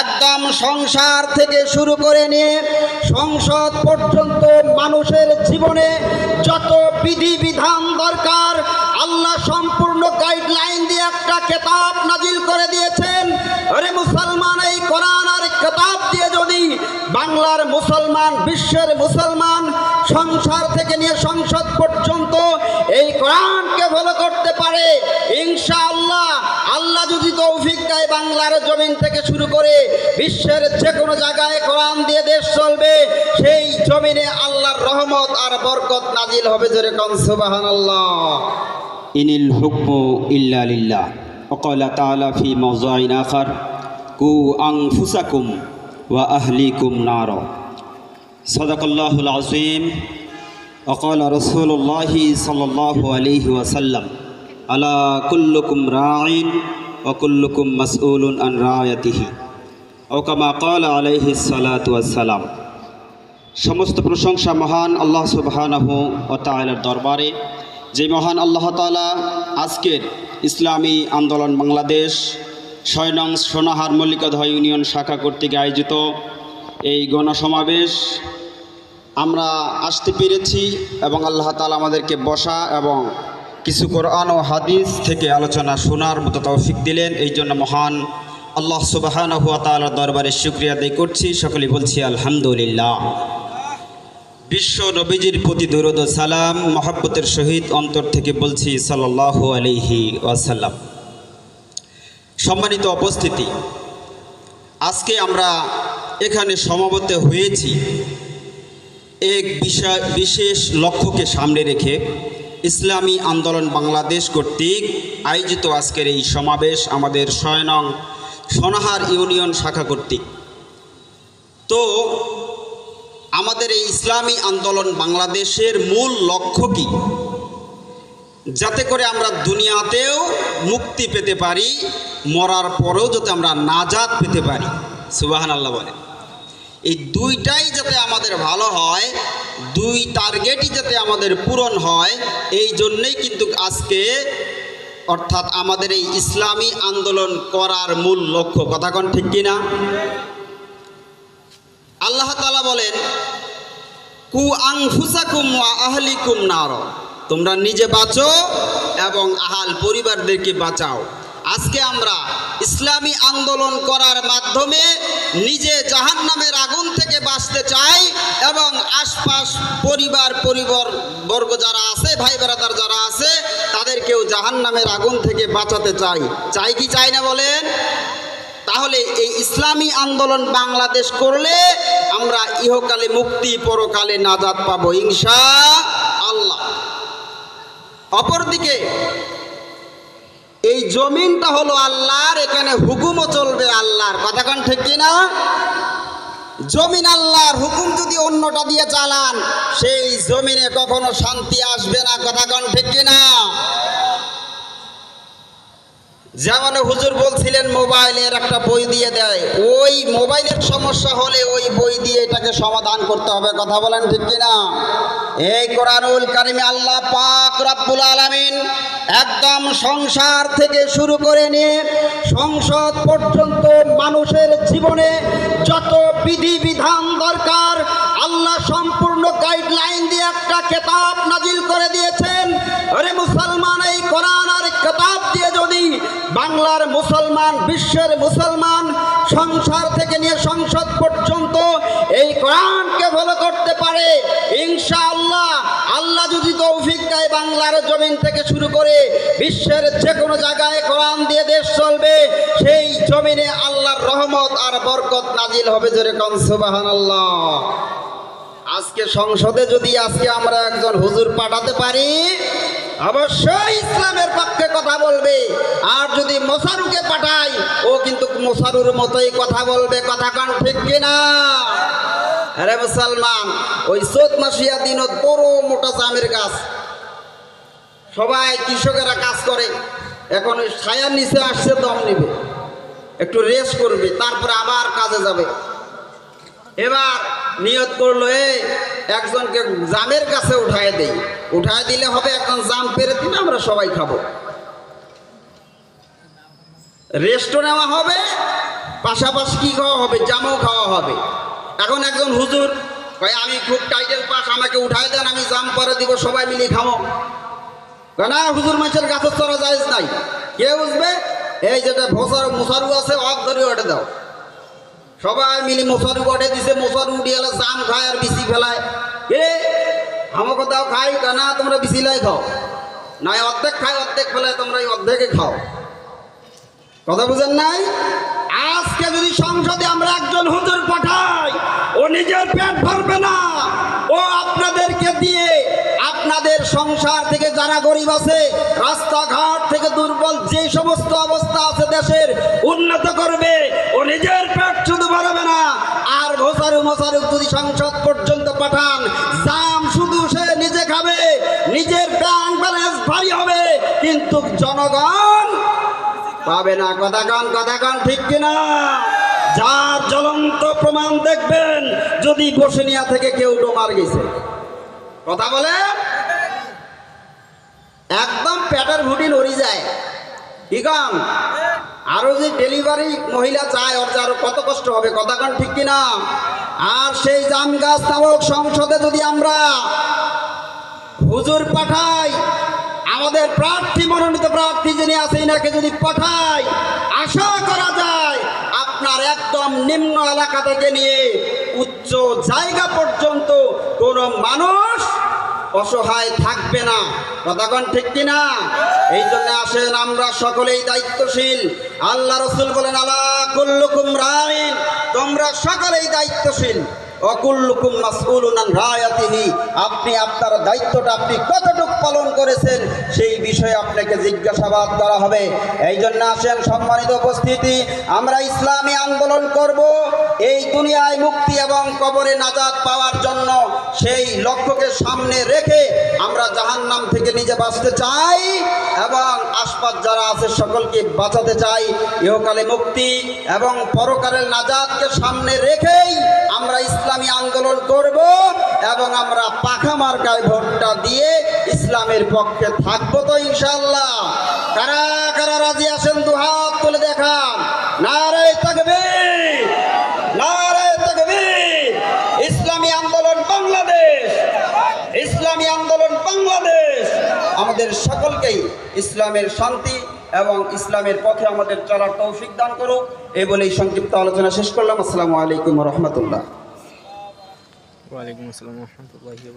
একদম সংসার থেকে শুরু করে নিয়ে সংসদ পর্যন্ত মানুষের জীবনে যত বিধি বিধান দরকার, আল্লাহ সম্পূর্ণ গাইডলাইন দিয়ে একটা নাজিল করে দিয়েছেন। আরে মুসলমান, এই কোরআন আর কেতাব দিয়ে যদি বাংলার মুসলমান, বিশ্বের মুসলমান সংসার থেকে নিয়ে সংসদ পর্যন্ত এই কোরআনকে ফলো করতে পারে, ইনশাআল্লাহ বাংলার জমিন থেকে শুরু করে বিশ্বের যে কোনো জায়গায় কোরআন দিয়ে দেশ চলবে সেই জমিনে আল্লাহর রহমত আর বরকত নাজিল হবে জোরে কন সুবহানাল্লাহ إن الحكم إلا لله وقال تعالى في موضوع آخر قوا أنفسكم وأهليكم نارا صدق الله العظيم وقال رسول الله صلى الله عليه وسلم ألا كلكم راع অকুল্লুকুম মাসউল আন রায়াতিহি। ওকামা কল আলাইহি সালাতাম সমস্ত প্রশংসা মহান আল্লাহ সুবাহানহ ও তালার দরবারে। যে মহান আল্লাহ তালা আজকের ইসলামী আন্দোলন বাংলাদেশ ছয় নং সোনাহার মল্লিকাধয় ইউনিয়ন শাখা কর্তৃক আয়োজিত এই গণসমাবেশ। আমরা আসতে পেরেছি এবং আল্লাহ তালা আমাদেরকে বসা এবং কিছু কোরআন ও হাদিস থেকে আলোচনা শোনার মতো তৌফিক দিলেন। এই জন্য মহান আল্লাহ সুবাহানহু তাআলার দরবারে শুক্রিয়া আদায় করছি। সকলে বলছি আলহামদুলিল্লাহ। বিশ্ব নবীজির প্রতি দরুদ সালাম, মহাব্বতের সহিত অন্তর থেকে বলছি সাল্লাহ আলিহি ওয়াসাল্লাম। সম্মানিত উপস্থিতি, আজকে আমরা এখানে সমাবেত হয়েছি। এক বিশেষ লক্ষ্যকে সামনে রেখে ইসলামী আন্দোলন বাংলাদেশ কর্তৃক আয়োজিত আজকের এই সমাবেশ আমাদের নং সোনাহার ইউনিয়ন শাখা কর্তৃক। তো, আমাদের এই ইসলামী আন্দোলন বাংলাদেশের মূল লক্ষ্য কি? যাতে করে আমরা দুনিয়াতেও মুক্তি পেতে পারি, মরার পরেও যাতে আমরা নাজাদ পেতে পারি। সুবাহান আল্লাহ বলেন। এই দুইটাই যাতে আমাদের ভালো হয়, দুই টার্গেটই যাতে আমাদের পূরণ হয়, এই জন্যেই কিন্তু আজকে অর্থাৎ আমাদের এই ইসলামী আন্দোলন করার মূল লক্ষ্য। কথা কোন ঠিক কিনা? আল্লাহ তালা বলেন, কু আংফুসাকুম আহলিকুম নার। তোমরা নিজে বাঁচো এবং আহাল পরিবারদেরকে বাঁচাও। আজকে আমরা ইসলামী আন্দোলন করার মাধ্যমে নিজে জাহান্নামের আগুন থেকে বাঁচতে চাই এবং আশপাশ পরিবার পরিবার বর্গ যারা আছে, ভাই বেড়াদার যারা আছে, তাদেরকেও জাহান্নামের আগুন থেকে বাঁচাতে চাই। চাই কি চাই না বলেন? তাহলে এই ইসলামী আন্দোলন বাংলাদেশ করলে আমরা ইহকালে মুক্তি, পরকালে নাজাদ পাবো, ইনশা আল্লাহ। অপরদিকে এই জমিনটা হলো আল্লাহর, এখানে হুকুমও চলবে আল্লাহর। কথাক্ষণ ঠিক কিনা? জমিন আল্লাহর, হুকুম যদি অন্যটা দিয়ে চালান, সেই জমিনে কখনো শান্তি আসবে না। কথা কথাক্ষণ ঠিক কিনা? যেমন হুজুর বলছিলেন, মোবাইলের একটা বই দিয়ে দেয়। ওই মোবাইলের সমস্যা হলে ওই বই দিয়ে এটাকে সমাধান করতে হবে, কথা বলেন ঠিক কিনা? এই কোরআনুল কারিমে আল্লাহ পাক রব্বুল আলামিন একদম সংসার থেকে শুরু করে নিয়ে সংসদ পর্যন্ত মানুষের জীবনে যত বিধি বিধান দরকার, আল্লাহ সম্পূর্ণ গাইডলাইন দিয়ে একটা কেতাব নাজিল করে দিয়েছেন। আরে মুসলমান বাংলার মুসলমান, বিশ্বের মুসলমান সংসার থেকে নিয়ে সংসদ পর্যন্ত এই কোরআনকে ফলো করতে পারে। ইনশাআল্লাহ, আল্লাহ আল্লাহ যদি তৌফিক দেয় বাংলার জমিন থেকে শুরু করে বিশ্বের যে কোনো জায়গায় কোরআন দিয়ে দেশ চলবে, সেই জমিনে আল্লাহর রহমত আর বরকত নাজিল হবে জোরে কন আল্লাহ আজকে সংসদে যদি আজকে আমরা একজন হুজুর পাঠাতে পারি অবশ্যই ইসলামের পক্ষে কথা বলবে। আর যদি মোসারুকে পাঠাই ও কিন্তু মোসারুর মতোই কথা বলবে। কথা কান ঠিক কিনা? আরে মুসলমান, ওই চোদ্দ মাসিয়া দিনত বড় মোটা চামের গাছ। সবাই কৃষকেরা কাজ করে। এখন ওই ছায়ার নিচে আসছে, দম নেবে। একটু রেস্ট করবে, তারপরে আবার কাজে যাবে। এবার নিয়ত করল এ একজনকে জামের কাছে উঠায় দেই। উঠায় দিলে হবে একজন জাম পেরে দিলে আমরা সবাই খাব। রেস্টও নেওয়া হবে পাশাপাশি কি খাওয়া হবে? জামও খাওয়া হবে। এখন একজন হুজুর ভাই আমি খুব টাইটেল পাস আমাকে উঠায় দেন আমি জাম পরে দিব সবাই মিলে খাব কয়, না হুজুর মাছের গাছের চড়া যায় নাই। কে বুঝবে এই যেটা ভোসার মশারু আছে অফ ধরে ওঠে দাও। সবাই মিলে মশারু ওঠে দিছে মশারু উঠে গেলে খায় আর বিসি ফেলায়। এ, আমাকে দাও খাই না তোমরা বিসিলাই খাও। না অর্ধেক খাই অর্ধেক ফেলায়, তোমরা এই অর্ধেকে খাও। কথা বুঝেন নাই? আজকে যদি সংসদে আমরা একজন হুজুর পাঠাই, ও নিজের পেট ভরবে না। ও আপনাদেরকে দিয়ে আপনাদের সংসার থেকে যারা গরিব আছে, রাস্তাঘাট থেকে দুর্বল, যে সমস্ত অবস্থা আছে দেশের, উন্নত করবে। ও নিজের পেট শুধু ভরবে না। আর ঘোষারু মশারু যদি সংসদ পর্যন্ত পাঠান, জাম শুধু সে নিজে খাবে, নিজের ব্যাংক ব্যালেন্স ভারী হবে, কিন্তু জনগণ পাবে না। কথা গান কথা গান ঠিক কিনা? যার জ্বলন্ত প্রমাণ দেখবেন, যদি বসিনিয়া থেকে কেউ ডোমার গেছে। কথা বলে? একদম পেটের ভুটি নড়ি যায়। কি কাম? আরও যে ডেলিভারি মহিলা চায় ওর যে আরও কত কষ্ট হবে, কথা গান ঠিক কিনা? আর সেই জাম গাছ নামক সংসদে যদি আমরা হুজুর পাঠাই, আমাদের প্রার্থী মনোনীত প্রার্থী যিনি আছে এনাকে যদি পাঠাই, আশা করা যায় আপনার একদম নিম্ন এলাকা থেকে নিয়ে উচ্চ জায়গা পর্যন্ত কোনো মানুষ অসহায় থাকবে না। কথাগণ ঠিক কিনা? এই জন্য আসেন আমরা সকলেই দায়িত্বশীল। আল্লাহ রসুল বলেন আল্লাহ কুল্লুকুম রাইন। তোমরা সকলেই দায়িত্বশীল। অকুল্লুকুম মাসউলুন আন রায়াতিহি। আপনি আপনার দায়িত্বটা আপনি কতটুকু পালন করেছেন, সেই বিষয়ে আপনাকে জিজ্ঞাসাবাদ করা হবে। এই জন্য আসেন সম্মানিত উপস্থিতি, আমরা ইসলামী আন্দোলন করব। এই দুনিয়ায় মুক্তি এবং কবরে নাজাদ পাওয়ার জন্য সেই লক্ষ্যকে সামনে রেখে আমরা জাহান্নাম থেকে নিজে বাঁচতে চাই এবং আশপাশ যারা আছে সকলকে বাঁচাতে চাই। ইহকালে মুক্তি এবং পরকালের নাজাদকে সামনে রেখেই আমরা ইসলামী আন্দোলন করব এবং আমরা পাখা মার্কায় ভোটটা দিয়ে ইসলামের পক্ষে থাকব তো ইনশাল্লাহ কারা কারা রাজি আছেন দু হাত তুলে দেখান নারে তাকবীর নারে তাকবীর ইসলামী আন্দোলন বাংলাদেশ ইসলামী আন্দোলন বাংলাদেশ আমাদের সকলকেই ইসলামের শান্তি এবং ইসলামের পথে আমাদের চলার তৌফিক দান করুক। এই বলেই সংক্ষিপ্ত আলোচনা শেষ করলাম। আসসালামু আলাইকুম রহমতুল্লাহ। ওয়ালাইকুম আসসালাম রহমতুল্লাহি